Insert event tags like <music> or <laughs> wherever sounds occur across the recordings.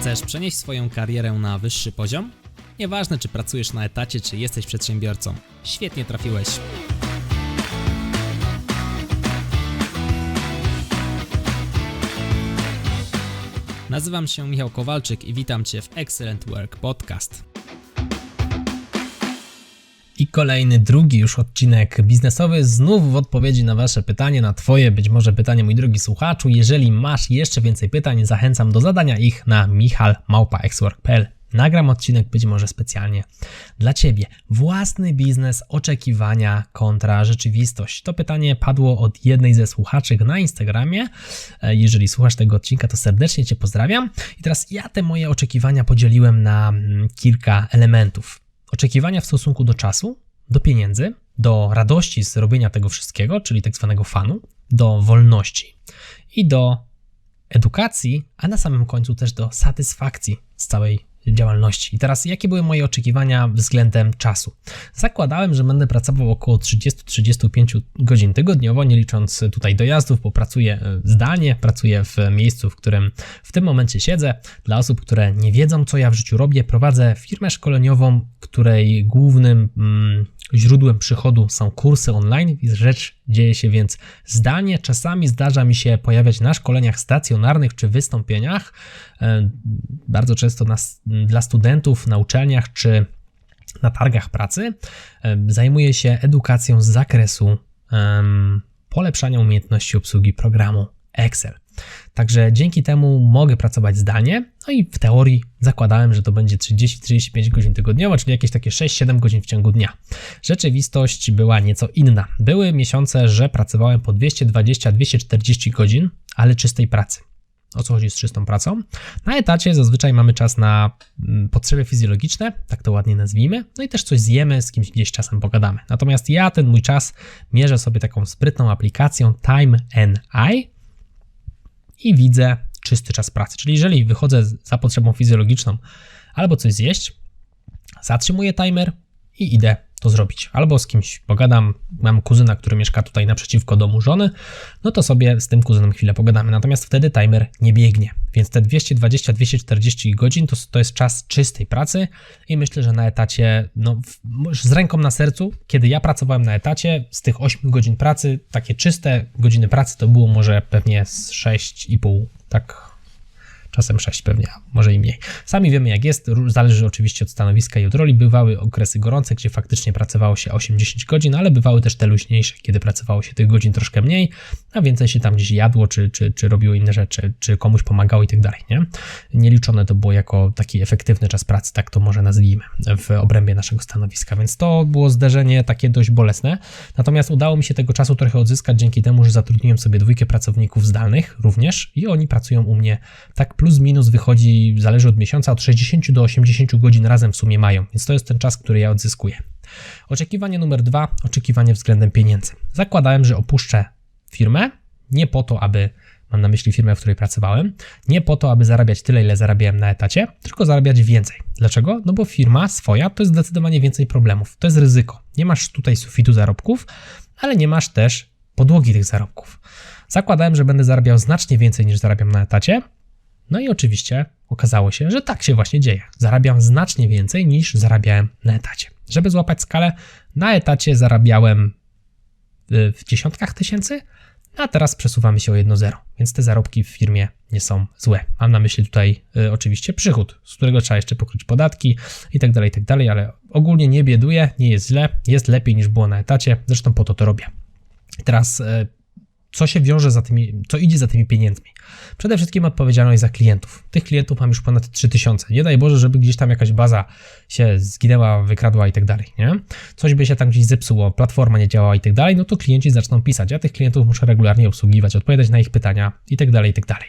Chcesz przenieść swoją karierę na wyższy poziom? Nieważne, czy pracujesz na etacie, czy jesteś przedsiębiorcą. Świetnie trafiłeś. Nazywam się Michał Kowalczyk i witam Cię w Excellent Work Podcast. I kolejny, drugi już odcinek biznesowy, znów w odpowiedzi na Wasze pytanie, na Twoje być może pytanie, mój drogi słuchaczu. Jeżeli masz jeszcze więcej pytań, zachęcam do zadania ich na michalmałpa.xwork.pl. Nagram odcinek być może specjalnie dla Ciebie. Własny biznes, oczekiwania kontra rzeczywistość. To pytanie padło od jednej ze słuchaczek na Instagramie. E, Jeżeli słuchasz tego odcinka, to serdecznie Cię pozdrawiam. I teraz ja te moje oczekiwania podzieliłem na mm, kilka elementów. Oczekiwania w stosunku do czasu, do pieniędzy, do radości z robienia tego wszystkiego, czyli tak zwanego fanu, do wolności i do edukacji, a na samym końcu też do satysfakcji z całej działalności. I teraz, jakie były moje oczekiwania względem czasu? Zakładałem, że będę pracował około 30-35 godzin tygodniowo, nie licząc tutaj dojazdów, bo pracuję e, zdalnie, pracuję w miejscu, w którym w tym momencie siedzę. Dla osób, które nie wiedzą, co ja w życiu robię, prowadzę firmę szkoleniową, której głównym mm, źródłem przychodu są kursy online. Rzecz dzieje się więc zdalnie. Czasami zdarza mi się pojawiać na szkoleniach stacjonarnych czy wystąpieniach. E, Bardzo często na, dla studentów na uczelniach czy na targach pracy. E, Zajmuję się edukacją z zakresu em, polepszania umiejętności obsługi programu Excel. Także dzięki temu mogę pracować zdalnie. No i w teorii zakładałem, że to będzie 30-35 godzin tygodniowo, czyli jakieś takie 6-7 godzin w ciągu dnia. Rzeczywistość była nieco inna. Były miesiące, że pracowałem po 220-240 godzin, ale czystej pracy. O co chodzi z czystą pracą? Na etacie zazwyczaj mamy czas na mm, potrzeby fizjologiczne, tak to ładnie nazwijmy, no i też coś zjemy, z kimś gdzieś czasem pogadamy. Natomiast ja ten mój czas mierzę sobie taką sprytną aplikacją Time NI, i widzę czysty czas pracy. Czyli jeżeli wychodzę za potrzebą fizjologiczną albo coś zjeść, zatrzymuję timer i idę to zrobić. Albo z kimś pogadam, mam kuzyna, który mieszka tutaj naprzeciwko domu żony, no to sobie z tym kuzynem chwilę pogadamy. Natomiast wtedy timer nie biegnie. Więc te 220-240 godzin to, to jest czas czystej pracy i myślę, że na etacie, no z ręką na sercu, kiedy ja pracowałem na etacie, z tych 8 godzin pracy, takie czyste godziny pracy to było może pewnie z 6,5, tak czasem 6 pewnie, a może i mniej. Sami wiemy jak jest, zależy oczywiście od stanowiska i od roli. Bywały okresy gorące, gdzie faktycznie pracowało się 8-10 godzin, ale bywały też te luźniejsze, kiedy pracowało się tych godzin troszkę mniej, a więcej się tam gdzieś jadło, czy, czy, czy robiło inne rzeczy, czy komuś pomagało i tak dalej, nie? Nieliczone to było jako taki efektywny czas pracy, tak to może nazwijmy, w obrębie naszego stanowiska, więc to było zderzenie takie dość bolesne, natomiast udało mi się tego czasu trochę odzyskać dzięki temu, że zatrudniłem sobie dwójkę pracowników zdalnych również i oni pracują u mnie tak plus minus wychodzi, zależy od miesiąca, od 60 do 80 godzin razem w sumie mają, więc to jest ten czas, który ja odzyskuję. Oczekiwanie numer dwa, oczekiwanie względem pieniędzy. Zakładałem, że opuszczę firmę nie po to, aby, mam na myśli firmę, w której pracowałem, nie po to, aby zarabiać tyle, ile zarabiałem na etacie, tylko zarabiać więcej. Dlaczego? No bo firma swoja to jest zdecydowanie więcej problemów. To jest ryzyko. Nie masz tutaj sufitu zarobków, ale nie masz też podłogi tych zarobków. Zakładałem, że będę zarabiał znacznie więcej niż zarabiam na etacie, no i oczywiście okazało się, że tak się właśnie dzieje. Zarabiam znacznie więcej niż zarabiałem na etacie. Żeby złapać skalę, na etacie zarabiałem y, w dziesiątkach tysięcy, a teraz przesuwamy się o jedno zero, więc te zarobki w firmie nie są złe. Mam na myśli tutaj y, oczywiście przychód, z którego trzeba jeszcze pokryć podatki i tak dalej, i tak dalej, ale ogólnie nie bieduję, nie jest źle, jest lepiej niż było na etacie, zresztą po to to robię. Teraz y, co się wiąże za tymi, co idzie za tymi pieniędzmi? Przede wszystkim odpowiedzialność za klientów. Tych klientów mam już ponad 3000. Nie daj Boże, żeby gdzieś tam jakaś baza się zginęła, wykradła i tak dalej, nie? Coś by się tam gdzieś zepsuło, platforma nie działała i tak dalej, no to klienci zaczną pisać. Ja tych klientów muszę regularnie obsługiwać, odpowiadać na ich pytania i tak dalej, i tak dalej.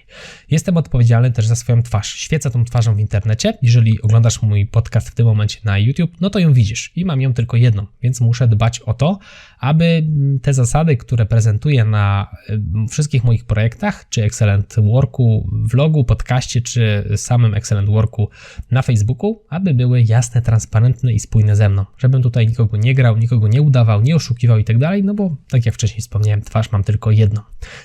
Jestem odpowiedzialny też za swoją twarz. Świecę tą twarzą w internecie. Jeżeli oglądasz mój podcast w tym momencie na YouTube, no to ją widzisz i mam ją tylko jedną, więc muszę dbać o to, aby te zasady, które prezentuję na y, wszystkich moich projektach, czy Excellent Worku, vlogu, podcaście, czy samym Excellent Worku na Facebooku, aby były jasne, transparentne i spójne ze mną. Żebym tutaj nikogo nie grał, nikogo nie udawał, nie oszukiwał i tak dalej, no bo tak jak wcześniej wspomniałem, twarz mam tylko jedną.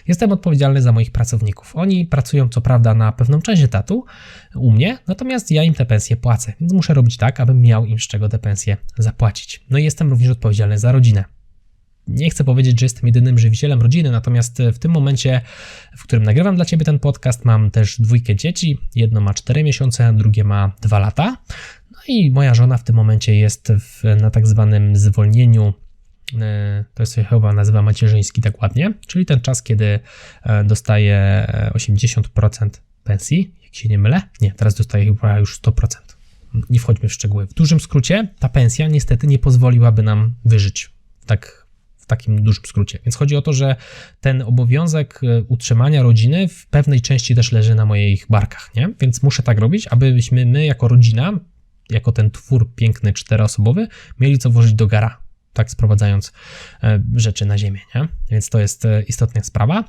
Jestem odpowiedzialny za moich pracowników. Oni pracują co prawda na pewną część etatu u mnie, natomiast ja im te pensje płacę, więc muszę robić tak, abym miał im z czego te pensje zapłacić. No i jestem również odpowiedzialny za rodzinę. Nie chcę powiedzieć, że jestem jedynym żywicielem rodziny, natomiast w tym momencie, w którym nagrywam dla Ciebie ten podcast, mam też dwójkę dzieci. Jedno ma 4 miesiące, drugie ma 2 lata. No i moja żona w tym momencie jest w, na tak zwanym zwolnieniu e, to jest chyba nazywa macierzyński tak ładnie, czyli ten czas, kiedy e, dostaje 80% pensji, jak się nie mylę. Nie, teraz dostaje chyba już 100%. Nie wchodźmy w szczegóły. W dużym skrócie, ta pensja niestety nie pozwoliłaby nam wyżyć. Tak w takim dużym skrócie. Więc chodzi o to, że ten obowiązek e, utrzymania rodziny w pewnej części też leży na moich barkach, nie? Więc muszę tak robić, abyśmy my jako rodzina, jako ten twór piękny czteroosobowy, mieli co włożyć do gara, tak sprowadzając e, rzeczy na ziemię, nie? Więc to jest e, istotna sprawa.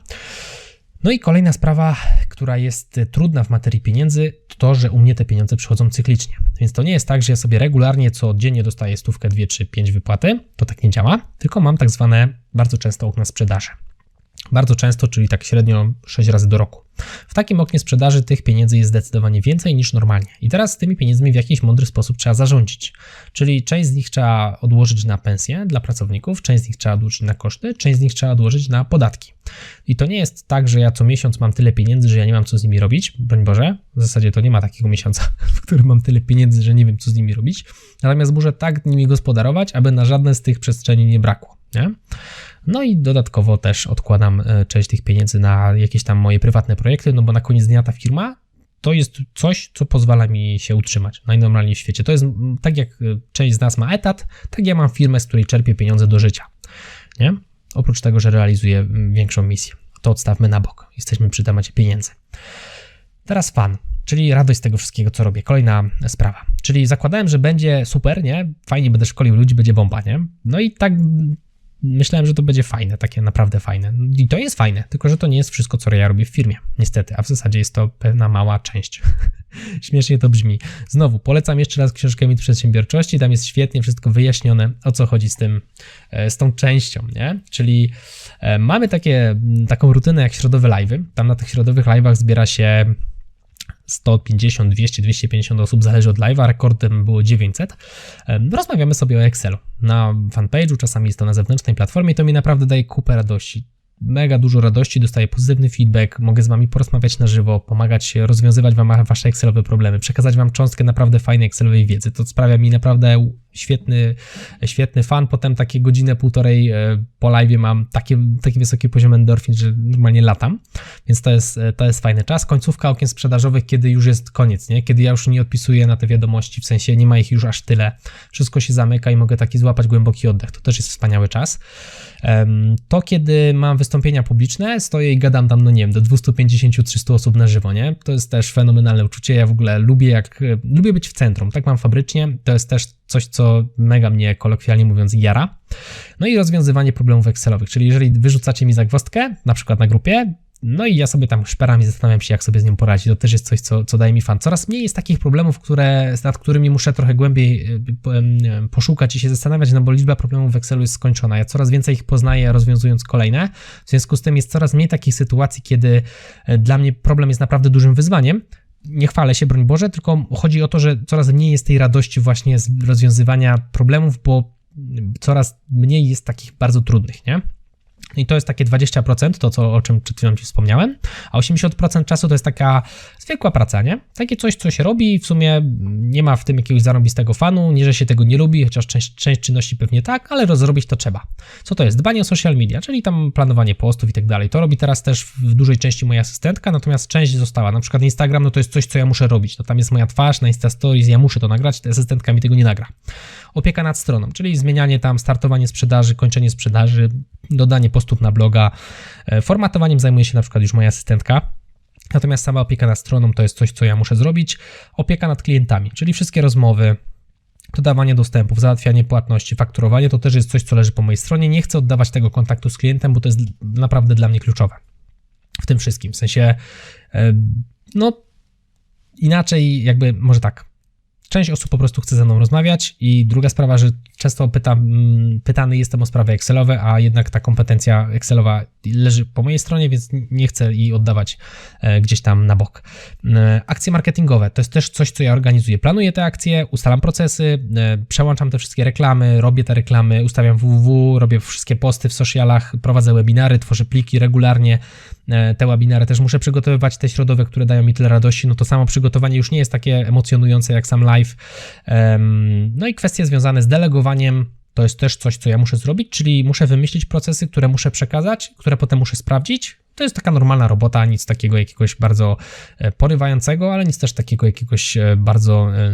No i kolejna sprawa, która jest trudna w materii pieniędzy, to to, że u mnie te pieniądze przychodzą cyklicznie. Więc to nie jest tak, że ja sobie regularnie co dziennie dostaję stówkę, dwie, trzy, pięć wypłaty. To tak nie działa, tylko mam tak zwane bardzo często okna sprzedaży. Bardzo często, czyli tak średnio 6 razy do roku. W takim oknie sprzedaży tych pieniędzy jest zdecydowanie więcej niż normalnie. I teraz z tymi pieniędzmi w jakiś mądry sposób trzeba zarządzić. Czyli część z nich trzeba odłożyć na pensje dla pracowników, część z nich trzeba odłożyć na koszty, część z nich trzeba odłożyć na podatki. I to nie jest tak, że ja co miesiąc mam tyle pieniędzy, że ja nie mam co z nimi robić. Broń Boże, w zasadzie to nie ma takiego miesiąca, <laughs> w którym mam tyle pieniędzy, że nie wiem co z nimi robić. Natomiast muszę tak nimi gospodarować, aby na żadne z tych przestrzeni nie brakło. Nie? No i dodatkowo też odkładam e, część tych pieniędzy na jakieś tam moje prywatne projekty, no bo na koniec dnia ta firma to jest coś, co pozwala mi się utrzymać najnormalniej w świecie. To jest tak jak e, część z nas ma etat, tak ja mam firmę, z której czerpię pieniądze do życia. Nie? Oprócz tego, że realizuję większą misję. To odstawmy na bok. Jesteśmy przy temacie pieniędzy. Teraz fan, czyli radość z tego wszystkiego, co robię. Kolejna sprawa. Czyli zakładałem, że będzie super, nie? Fajnie będę szkolił ludzi, będzie bomba, nie? No i tak myślałem, że to będzie fajne, takie naprawdę fajne. I to jest fajne, tylko że to nie jest wszystko, co ja robię w firmie, niestety, a w zasadzie jest to pewna mała część. <laughs> Śmiesznie to brzmi. Znowu, polecam jeszcze raz książkę Mit Przedsiębiorczości, tam jest świetnie wszystko wyjaśnione, o co chodzi z tym, e, z tą częścią, nie? Czyli e, mamy takie, taką rutynę jak środowe live'y, tam na tych środowych live'ach zbiera się 150, 200, 250 osób, zależy od live'a, rekordem było 900. Rozmawiamy sobie o Excelu na fanpage'u, czasami jest to na zewnętrznej platformie i to mi naprawdę daje kupę radości mega dużo radości, dostaję pozytywny feedback, mogę z wami porozmawiać na żywo, pomagać rozwiązywać wam wasze Excelowe problemy, przekazać wam cząstkę naprawdę fajnej Excelowej wiedzy. To sprawia mi naprawdę świetny, świetny fan. Potem takie godzinę, półtorej e, po live mam takie, taki wysoki poziom endorfin, że normalnie latam, więc to jest, e, to jest fajny czas. Końcówka okien sprzedażowych, kiedy już jest koniec, nie? kiedy ja już nie odpisuję na te wiadomości, w sensie nie ma ich już aż tyle, wszystko się zamyka i mogę taki złapać głęboki oddech. To też jest wspaniały czas. To kiedy mam wystąpienia publiczne, stoję i gadam tam, no nie wiem, do 250-300 osób na żywo, nie? To jest też fenomenalne uczucie. Ja w ogóle lubię jak, lubię być w centrum, tak mam fabrycznie. To jest też coś, co mega mnie kolokwialnie mówiąc jara. No i rozwiązywanie problemów Excelowych, czyli jeżeli wyrzucacie mi zagwozdkę, na przykład na grupie, no i ja sobie tam szperam i zastanawiam się, jak sobie z nią poradzić. To też jest coś, co, co daje mi fan. Coraz mniej jest takich problemów, które, nad którymi muszę trochę głębiej e, poszukać i się zastanawiać, no bo liczba problemów w Excelu jest skończona. Ja coraz więcej ich poznaję, rozwiązując kolejne. W związku z tym jest coraz mniej takich sytuacji, kiedy e, dla mnie problem jest naprawdę dużym wyzwaniem. Nie chwalę się, broń Boże, tylko chodzi o to, że coraz mniej jest tej radości właśnie z rozwiązywania problemów, bo coraz mniej jest takich bardzo trudnych, nie? I to jest takie 20%, to co, o czym przed chwilą Ci wspomniałem, a 80% czasu to jest taka zwykła praca, nie? Takie coś, co się robi, w sumie nie ma w tym jakiegoś zarobistego fanu, nie, że się tego nie lubi, chociaż część, część czynności pewnie tak, ale rozrobić to trzeba. Co to jest? Dbanie o social media, czyli tam planowanie postów i tak dalej. To robi teraz też w dużej części moja asystentka, natomiast część została. Na przykład Instagram, no to jest coś, co ja muszę robić. No tam jest moja twarz na Insta Stories, ja muszę to nagrać, ta asystentka mi tego nie nagra. Opieka nad stroną, czyli zmienianie tam, startowanie sprzedaży, kończenie sprzedaży, dodanie postów na bloga. E, formatowaniem zajmuje się na przykład już moja asystentka. Natomiast sama opieka nad stroną to jest coś, co ja muszę zrobić. Opieka nad klientami, czyli wszystkie rozmowy, dodawanie dostępów, załatwianie płatności, fakturowanie to też jest coś, co leży po mojej stronie. Nie chcę oddawać tego kontaktu z klientem, bo to jest naprawdę dla mnie kluczowe w tym wszystkim. W sensie, e, no inaczej, jakby, może tak. Część osób po prostu chce ze mną rozmawiać, i druga sprawa, że często pytam, mm, pytany jestem o sprawy Excelowe, a jednak ta kompetencja Excelowa leży po mojej stronie, więc nie chcę jej oddawać e, gdzieś tam na bok. E, Akcje marketingowe to jest też coś, co ja organizuję. Planuję te akcje, ustalam procesy, e, przełączam te wszystkie reklamy, robię te reklamy, ustawiam www, robię wszystkie posty w socialach, prowadzę webinary, tworzę pliki regularnie. Te webinary też muszę przygotowywać, te środowe, które dają mi tyle radości. No to samo przygotowanie już nie jest takie emocjonujące jak sam live. No i kwestie związane z delegowaniem to jest też coś, co ja muszę zrobić, czyli muszę wymyślić procesy, które muszę przekazać, które potem muszę sprawdzić. To jest taka normalna robota, nic takiego jakiegoś bardzo e, porywającego, ale nic też takiego jakiegoś e, bardzo e,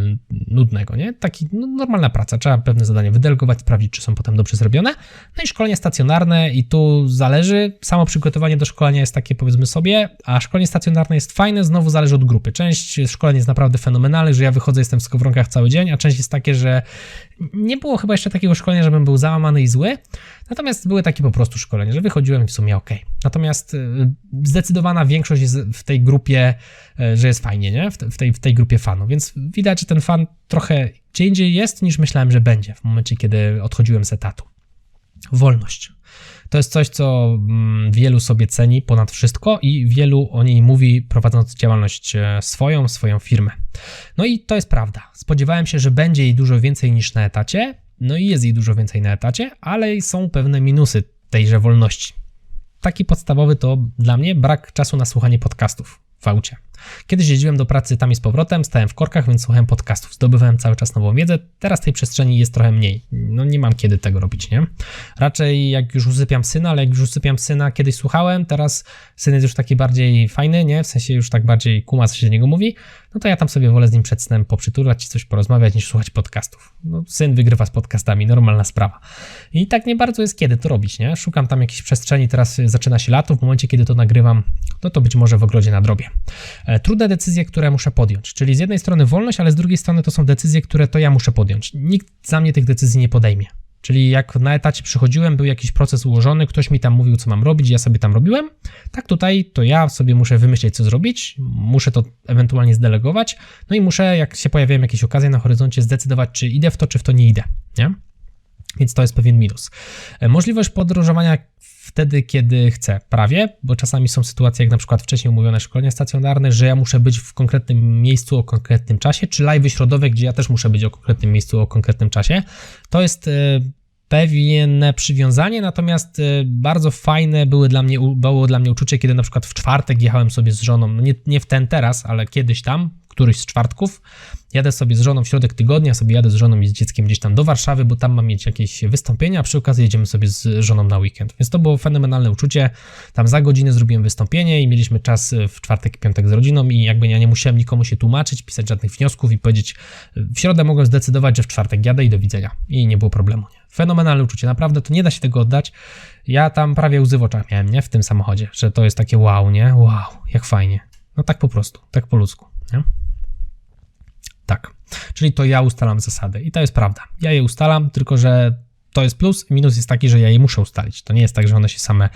nudnego, nie? Taki no, normalna praca. Trzeba pewne zadania wydelegować, sprawdzić, czy są potem dobrze zrobione. No i szkolenie stacjonarne i tu zależy. Samo przygotowanie do szkolenia jest takie powiedzmy sobie, a szkolenie stacjonarne jest fajne, znowu zależy od grupy. Część szkoleń jest naprawdę fenomenalnych, że ja wychodzę, jestem w skowronkach cały dzień, a część jest takie, że nie było chyba jeszcze takiego szkolenia, żebym był załamany i zły. Natomiast były takie po prostu szkolenia, że wychodziłem i w sumie ok. Natomiast y, zdecydowana większość jest w tej grupie, y, że jest fajnie, nie? W, te- w, tej, w tej grupie fanów. Więc widać, że ten fan trochę gdzie indziej jest niż myślałem, że będzie w momencie, kiedy odchodziłem z etatu. Wolność. To jest coś, co mm, wielu sobie ceni ponad wszystko i wielu o niej mówi, prowadząc działalność e, swoją, swoją firmę. No i to jest prawda. Spodziewałem się, że będzie jej dużo więcej niż na etacie, no i jest jej dużo więcej na etacie, ale są pewne minusy tejże wolności. Taki podstawowy to dla mnie brak czasu na słuchanie podcastów w aucie. Kiedyś jeździłem do pracy tam i z powrotem, stałem w korkach, więc słuchałem podcastów, zdobywałem cały czas nową wiedzę. Teraz tej przestrzeni jest trochę mniej. No nie mam kiedy tego robić, nie? Raczej jak już usypiam syna, ale jak już usypiam syna, kiedyś słuchałem, teraz syn jest już taki bardziej fajny, nie? W sensie już tak bardziej kuma, co się do niego mówi, no to ja tam sobie wolę z nim przed snem poprzytulać, coś porozmawiać, niż słuchać podcastów. No, syn wygrywa z podcastami, normalna sprawa. I tak nie bardzo jest kiedy to robić, nie? Szukam tam jakiejś przestrzeni, teraz zaczyna się lato, w momencie, kiedy to nagrywam, no to być może w ogrodzie na drobie. E, Trudne decyzje, które muszę podjąć, czyli z jednej strony wolność, ale z drugiej strony to są decyzje, które to ja muszę podjąć. Nikt za mnie tych decyzji nie podejmie. Czyli jak na etacie przychodziłem, był jakiś proces ułożony, ktoś mi tam mówił, co mam robić, ja sobie tam robiłem. Tak tutaj to ja sobie muszę wymyśleć, co zrobić, muszę to ewentualnie zdelegować, no i muszę, jak się pojawiają jakieś okazje na horyzoncie, zdecydować, czy idę w to, czy w to nie idę, nie? Więc to jest pewien minus. E, Możliwość podróżowania wtedy, kiedy chcę, prawie, bo czasami są sytuacje, jak na przykład wcześniej umówione szkolenia stacjonarne, że ja muszę być w konkretnym miejscu o konkretnym czasie, czy live środowe, gdzie ja też muszę być o konkretnym miejscu o konkretnym czasie. To jest e, pewne przywiązanie, natomiast e, bardzo fajne były dla mnie, było dla mnie uczucie, kiedy na przykład w czwartek jechałem sobie z żoną, nie, nie w ten teraz, ale kiedyś tam, któryś z czwartków, jadę sobie z żoną w środek tygodnia, sobie jadę z żoną i z dzieckiem gdzieś tam do Warszawy, bo tam mam mieć jakieś wystąpienia, a przy okazji jedziemy sobie z żoną na weekend. Więc to było fenomenalne uczucie. Tam za godzinę zrobiłem wystąpienie i mieliśmy czas w czwartek i piątek z rodziną i jakby ja nie musiałem nikomu się tłumaczyć, pisać żadnych wniosków i powiedzieć, w środę mogłem zdecydować, że w czwartek jadę i do widzenia. I nie było problemu. Nie? Fenomenalne uczucie, naprawdę to nie da się tego oddać. Ja tam prawie łzy w oczach miałem, nie? W tym samochodzie, że to jest takie wow, nie? Wow, jak fajnie. No tak po prostu, tak po ludzku, nie? Tak. Czyli to ja ustalam zasady i to jest prawda. Ja je ustalam, tylko że to jest plus, minus jest taki, że ja je muszę ustalić. To nie jest tak, że one się same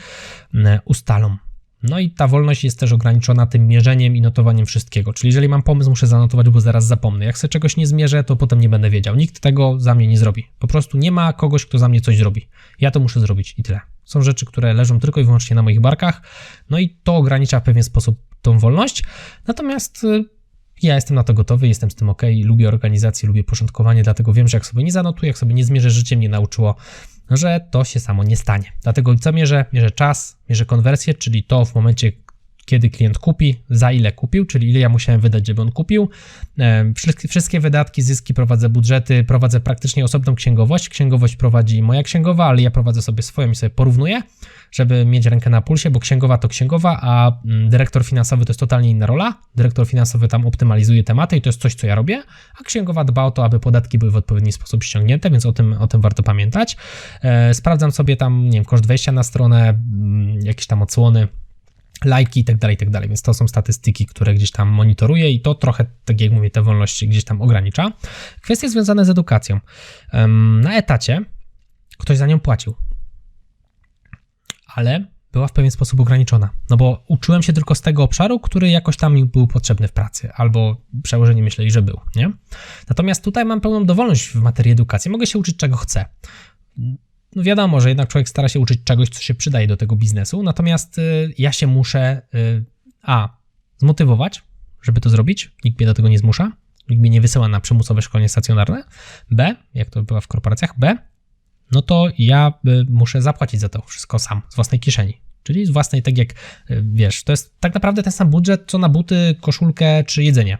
mm, ustalą. No i ta wolność jest też ograniczona tym mierzeniem i notowaniem wszystkiego. Czyli jeżeli mam pomysł, muszę zanotować, bo zaraz zapomnę. Jak sobie czegoś nie zmierzę, to potem nie będę wiedział. Nikt tego za mnie nie zrobi. Po prostu nie ma kogoś, kto za mnie coś zrobi. Ja to muszę zrobić i tyle. Są rzeczy, które leżą tylko i wyłącznie na moich barkach, no i to ogranicza w pewien sposób tą wolność. Natomiast y, ja jestem na to gotowy, jestem z tym ok, lubię organizację, lubię porządkowanie, dlatego wiem, że jak sobie nie zanotuję, jak sobie nie zmierzę, życie mnie nauczyło, że to się samo nie stanie. Dlatego co mierzę? Mierzę czas, mierzę konwersję, czyli to w momencie, kiedy klient kupi, za ile kupił, czyli ile ja musiałem wydać, żeby on kupił. E, Wszystkie, wydatki, zyski, prowadzę budżety, prowadzę praktycznie osobną księgowość. Księgowość prowadzi moja księgowa, ale ja prowadzę sobie swoją i sobie porównuję, żeby mieć rękę na pulsie, bo księgowa to księgowa, a mm, dyrektor finansowy to jest totalnie inna rola. Dyrektor finansowy tam optymalizuje tematy i to jest coś, co ja robię, a księgowa dba o to, aby podatki były w odpowiedni sposób ściągnięte, więc o tym, o tym warto pamiętać. E, Sprawdzam sobie tam, nie wiem, koszt wejścia na stronę, mm, jakieś tam odsłony, lajki i tak dalej, i tak dalej. Więc to są statystyki, które gdzieś tam monitoruję i to trochę, tak jak mówię, te wolności gdzieś tam ogranicza. Kwestie związane z edukacją. Na etacie ktoś za nią płacił, ale była w pewien sposób ograniczona, no bo uczyłem się tylko z tego obszaru, który jakoś tam mi był potrzebny w pracy, albo przełożeni myśleli, że był, nie? Natomiast tutaj mam pełną dowolność w materii edukacji, mogę się uczyć czego chcę. No wiadomo, że jednak człowiek stara się uczyć czegoś, co się przydaje do tego biznesu, natomiast y, ja się muszę y, a. zmotywować, żeby to zrobić, nikt mnie do tego nie zmusza, nikt mnie nie wysyła na przymusowe szkolenie stacjonarne, b. jak to bywa w korporacjach, b. no to ja y, muszę zapłacić za to wszystko sam, z własnej kieszeni. Czyli z własnej, tak jak wiesz, to jest tak naprawdę ten sam budżet, co na buty, koszulkę czy jedzenie.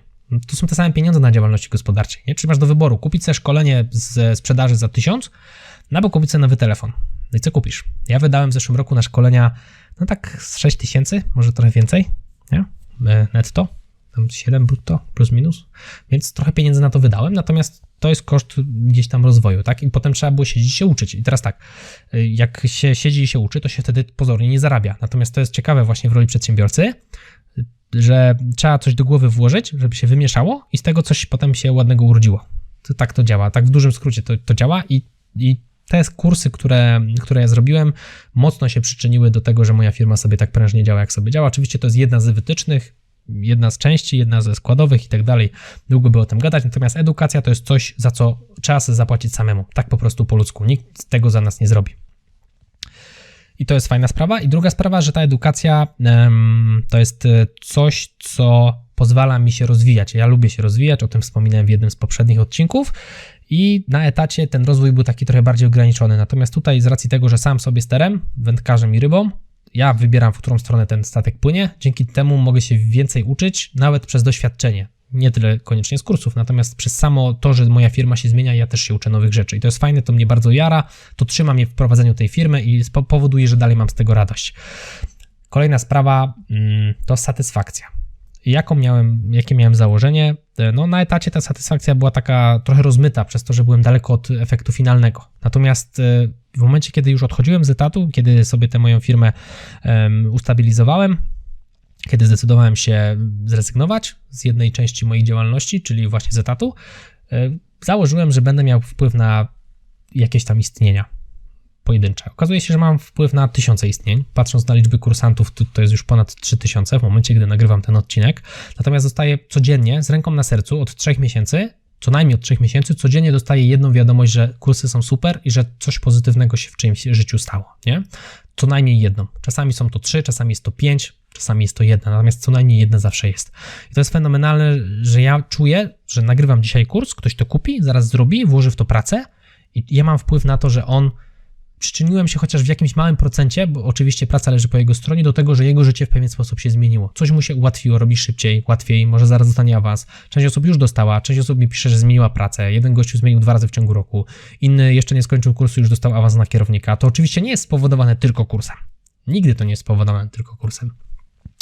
To są te same pieniądze na działalności gospodarczej. Nie? Czyli masz do wyboru kupić sobie szkolenie z sprzedaży za 1000, kupić sobie nowy telefon. No i co kupisz? Ja wydałem w zeszłym roku na szkolenia, no tak z 6 tysięcy, może trochę więcej, nie? E, Netto, tam 7 brutto, plus minus, więc trochę pieniędzy na to wydałem, natomiast to jest koszt gdzieś tam rozwoju, tak? I potem trzeba było siedzieć i się uczyć. I teraz tak, y, jak się siedzi i się uczy, to się wtedy pozornie nie zarabia. Natomiast to jest ciekawe właśnie w roli przedsiębiorcy, że trzeba coś do głowy włożyć, żeby się wymieszało i z tego coś potem się ładnego urodziło. To, tak to działa, tak w dużym skrócie to, to działa i, i te kursy, które, które ja zrobiłem, mocno się przyczyniły do tego, że moja firma sobie tak prężnie działa, jak sobie działa. Oczywiście to jest jedna z wytycznych, jedna z części, jedna ze składowych i tak dalej. Długo by o tym gadać, natomiast edukacja to jest coś, za co trzeba sobie zapłacić samemu. Tak po prostu po ludzku. Nikt tego za nas nie zrobi. I to jest fajna sprawa. I druga sprawa, że ta edukacja to jest e, coś, co pozwala mi się rozwijać. Ja lubię się rozwijać, o tym wspominałem w jednym z poprzednich odcinków. I na etacie ten rozwój był taki trochę bardziej ograniczony. Natomiast tutaj, z racji tego, że sam sobie sterem, wędkarzem i rybą, ja wybieram, w którą stronę ten statek płynie. Dzięki temu mogę się więcej uczyć, nawet przez doświadczenie. Nie tyle koniecznie z kursów, natomiast przez samo to, że moja firma się zmienia, ja też się uczę nowych rzeczy. I to jest fajne, to mnie bardzo jara, to trzyma mnie w prowadzeniu tej firmy i powoduje, że dalej mam z tego radość. Kolejna sprawa mm, to satysfakcja. Jaką miałem, jakie miałem założenie? E, No, na etacie ta satysfakcja była taka trochę rozmyta, przez to, że byłem daleko od efektu finalnego. Natomiast e, w momencie, kiedy już odchodziłem z etatu, kiedy sobie tę moją firmę em, ustabilizowałem, kiedy zdecydowałem się zrezygnować z jednej części mojej działalności, czyli właśnie z etatu, e, założyłem, że będę miał wpływ na jakieś tam istnienia pojedyncze. Okazuje się, że mam wpływ na tysiące istnień. Patrząc na liczby kursantów, to, to jest już ponad 3000 w momencie, gdy nagrywam ten odcinek. Natomiast dostaję codziennie z ręką na sercu od 3 miesięcy, co najmniej od 3 miesięcy, codziennie dostaję jedną wiadomość, że kursy są super i że coś pozytywnego się w czyimś życiu stało, nie? Co najmniej jedną. Czasami są to trzy, czasami jest to pięć, czasami jest to jedna, natomiast co najmniej jedna zawsze jest. I to jest fenomenalne, że ja czuję, że nagrywam dzisiaj kurs, ktoś to kupi, zaraz zrobi, włoży w to pracę i ja mam wpływ na to, że on przyczyniłem się chociaż w jakimś małym procencie, bo oczywiście praca leży po jego stronie, do tego, że jego życie w pewien sposób się zmieniło. Coś mu się ułatwiło, robi szybciej, łatwiej, może zaraz dostanie awans. Część osób już dostała, część osób mi pisze, że zmieniła pracę. Jeden gościu zmienił dwa razy w ciągu roku, inny jeszcze nie skończył kursu, już dostał awans na kierownika. To oczywiście nie jest spowodowane tylko kursem. Nigdy to nie jest spowodowane tylko kursem.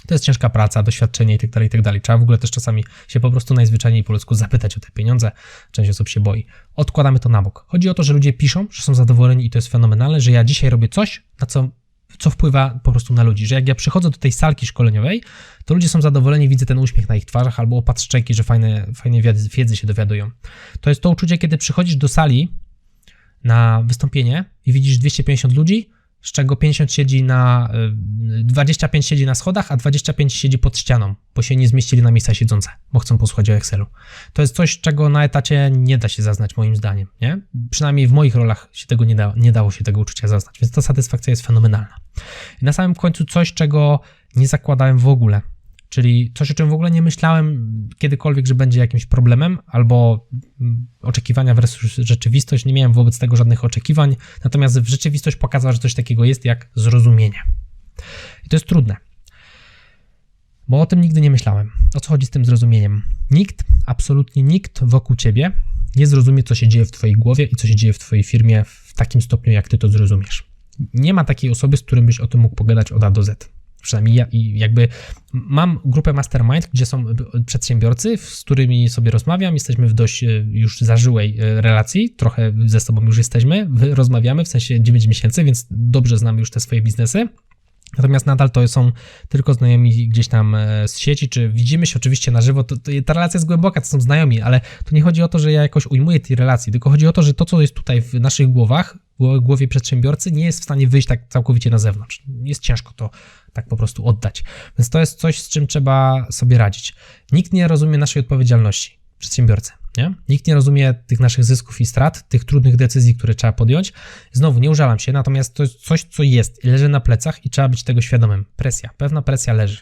To jest ciężka praca, doświadczenie i tak dalej, i tak. Trzeba w ogóle też czasami się po prostu najzwyczajniej po ludzku zapytać o te pieniądze. Część osób się boi. Odkładamy to na bok. Chodzi o to, że ludzie piszą, że są zadowoleni i to jest fenomenalne, że ja dzisiaj robię coś, na co, co wpływa po prostu na ludzi. Że jak ja przychodzę do tej salki szkoleniowej, to ludzie są zadowoleni, widzę ten uśmiech na ich twarzach albo opatrz szczeki, że fajne, fajne wiedzy się dowiadują. To jest to uczucie, kiedy przychodzisz do sali na wystąpienie i widzisz 250 ludzi, z czego 50 siedzi na, y, 25 siedzi na schodach, a 25 siedzi pod ścianą, bo się nie zmieścili na miejsca siedzące, bo chcą posłuchać o Excelu. To jest coś, czego na etacie nie da się zaznać moim zdaniem, nie? Przynajmniej w moich rolach się tego nie, da, nie dało się tego uczucia zaznać, więc ta satysfakcja jest fenomenalna. I na samym końcu coś, czego nie zakładałem w ogóle, czyli coś, o czym w ogóle nie myślałem kiedykolwiek, że będzie jakimś problemem, albo mm, oczekiwania versus rzeczywistość. Nie miałem wobec tego żadnych oczekiwań, natomiast w rzeczywistość pokazała, że coś takiego jest jak zrozumienie. I to jest trudne, bo o tym nigdy nie myślałem. O co chodzi z tym zrozumieniem? Nikt, absolutnie nikt wokół ciebie nie zrozumie, co się dzieje w twojej głowie i co się dzieje w twojej firmie w takim stopniu, jak ty to zrozumiesz. Nie ma takiej osoby, z którym byś o tym mógł pogadać od A do Z. Przynajmniej ja jakby mam grupę Mastermind, gdzie są przedsiębiorcy, z którymi sobie rozmawiam. Jesteśmy w dość e, już zażyłej e, relacji, trochę ze sobą już jesteśmy, rozmawiamy w sensie 9 miesięcy, więc dobrze znamy już te swoje biznesy. Natomiast nadal to są tylko znajomi gdzieś tam e, z sieci, czy widzimy się oczywiście na żywo, to, to, ta relacja jest głęboka, to są znajomi, ale to nie chodzi o to, że ja jakoś ujmuję tej relacji, tylko chodzi o to, że to, co jest tutaj w naszych głowach, w głowie przedsiębiorcy, nie jest w stanie wyjść tak całkowicie na zewnątrz. Jest ciężko to tak po prostu oddać. Więc to jest coś, z czym trzeba sobie radzić. Nikt nie rozumie naszej odpowiedzialności, przedsiębiorcy. Nie? Nikt nie rozumie tych naszych zysków i strat, tych trudnych decyzji, które trzeba podjąć. Znowu, nie użalam się, natomiast to jest coś, co jest, leży na plecach i trzeba być tego świadomym. Presja, pewna presja leży.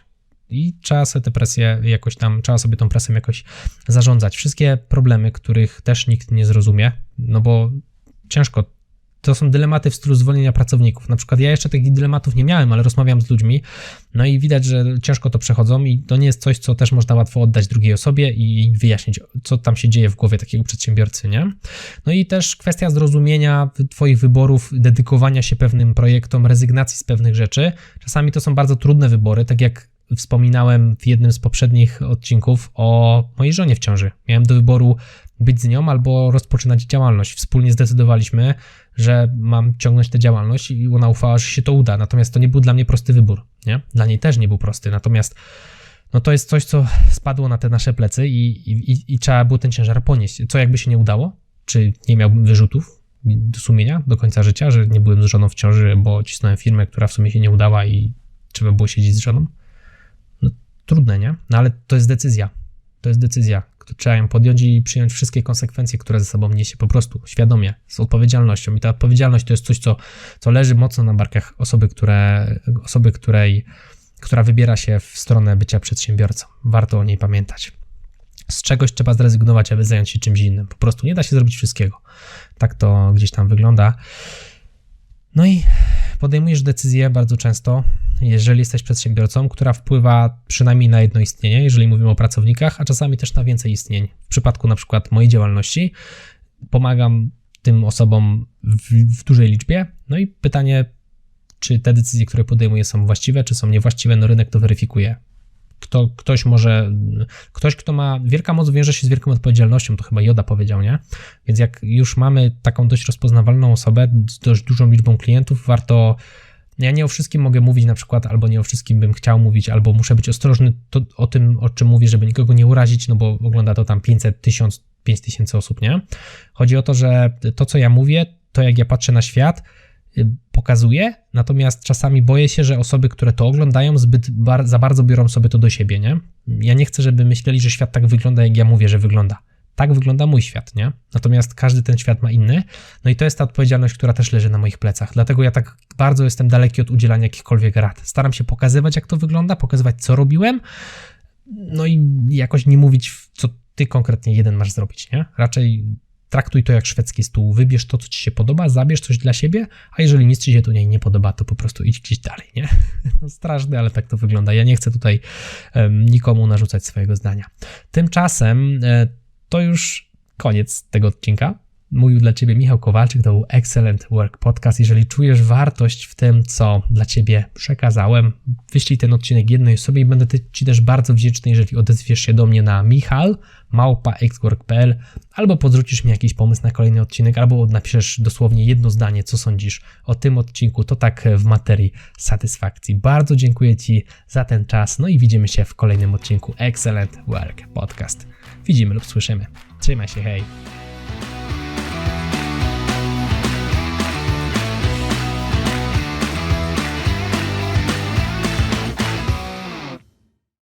I trzeba sobie tę presję jakoś tam, trzeba sobie tą presją jakoś zarządzać. Wszystkie problemy, których też nikt nie zrozumie, no bo ciężko to są dylematy w stylu zwolnienia pracowników. Na przykład ja jeszcze takich dylematów nie miałem, ale rozmawiam z ludźmi, no i widać, że ciężko to przechodzą i to nie jest coś, co też można łatwo oddać drugiej osobie i wyjaśnić, co tam się dzieje w głowie takiego przedsiębiorcy, nie? No i też kwestia zrozumienia Twoich wyborów, dedykowania się pewnym projektom, rezygnacji z pewnych rzeczy. Czasami to są bardzo trudne wybory, tak jak wspominałem w jednym z poprzednich odcinków o mojej żonie w ciąży. Miałem do wyboru być z nią albo rozpoczynać działalność. Wspólnie zdecydowaliśmy, że mam ciągnąć tę działalność i ona ufała, że się to uda. Natomiast to nie był dla mnie prosty wybór. Nie? Dla niej też nie był prosty. Natomiast no to jest coś, co spadło na te nasze plecy i, i, i trzeba było ten ciężar ponieść. Co jakby się nie udało? Czy nie miałbym wyrzutów do sumienia do końca życia, że nie byłem z żoną w ciąży, bo cisnąłem firmę, która w sumie się nie udała i trzeba było siedzieć z żoną? Trudne, nie? No ale to jest decyzja. To jest decyzja trzeba ją podjąć i przyjąć wszystkie konsekwencje, które ze sobą niesie po prostu, świadomie, z odpowiedzialnością. I ta odpowiedzialność to jest coś, co, co leży mocno na barkach osoby, które, osoby której, która wybiera się w stronę bycia przedsiębiorcą. Warto o niej pamiętać. Z czegoś trzeba zrezygnować, aby zająć się czymś innym. Po prostu nie da się zrobić wszystkiego. Tak to gdzieś tam wygląda. No i podejmujesz decyzję bardzo często, jeżeli jesteś przedsiębiorcą, która wpływa przynajmniej na jedno istnienie, jeżeli mówimy o pracownikach, a czasami też na więcej istnień. W przypadku na przykład mojej działalności pomagam tym osobom w, w dużej liczbie. No i pytanie, czy te decyzje, które podejmuję, są właściwe, czy są niewłaściwe, no rynek to weryfikuje. Kto, ktoś może, ktoś, kto ma, wielka moc wiąże się z wielką odpowiedzialnością, to chyba Joda powiedział, nie? Więc jak już mamy taką dość rozpoznawalną osobę z dość dużą liczbą klientów, warto ja nie o wszystkim mogę mówić na przykład, albo nie o wszystkim bym chciał mówić, albo muszę być ostrożny to, o tym, o czym mówię, żeby nikogo nie urazić, no bo ogląda to tam 500, 1000, 5000 osób, nie? Chodzi o to, że to, co ja mówię, to jak ja patrzę na świat, y, pokazuje, natomiast czasami boję się, że osoby, które to oglądają, zbyt bar za bardzo biorą sobie to do siebie, nie? Ja nie chcę, żeby myśleli, że świat tak wygląda, jak ja mówię, że wygląda tak wygląda mój świat, nie? Natomiast każdy ten świat ma inny, no i to jest ta odpowiedzialność, która też leży na moich plecach. Dlatego ja tak bardzo jestem daleki od udzielania jakichkolwiek rad. Staram się pokazywać, jak to wygląda, pokazywać, co robiłem, no i jakoś nie mówić, co ty konkretnie jeden masz zrobić, nie? Raczej traktuj to jak szwedzki stół, wybierz to, co ci się podoba, zabierz coś dla siebie, a jeżeli nic ci się tu nie, nie podoba, to po prostu idź gdzieś dalej, nie? <laughs> No straszne, ale tak to wygląda. Ja nie chcę tutaj um, nikomu narzucać swojego zdania. Tymczasem e, to już koniec tego odcinka. Mówił dla Ciebie Michał Kowalczyk, to był Excellent Work Podcast. Jeżeli czujesz wartość w tym, co dla Ciebie przekazałem, wyślij ten odcinek jednej osobie i będę Ci też bardzo wdzięczny, jeżeli odezwiesz się do mnie na michal małpa.xwork.pl albo podrzucisz mi jakiś pomysł na kolejny odcinek, albo napiszesz dosłownie jedno zdanie, co sądzisz o tym odcinku, to tak w materii satysfakcji. Bardzo dziękuję Ci za ten czas, no i widzimy się w kolejnym odcinku Excellent Work Podcast. Widzimy lub słyszymy. Trzymaj się, hej!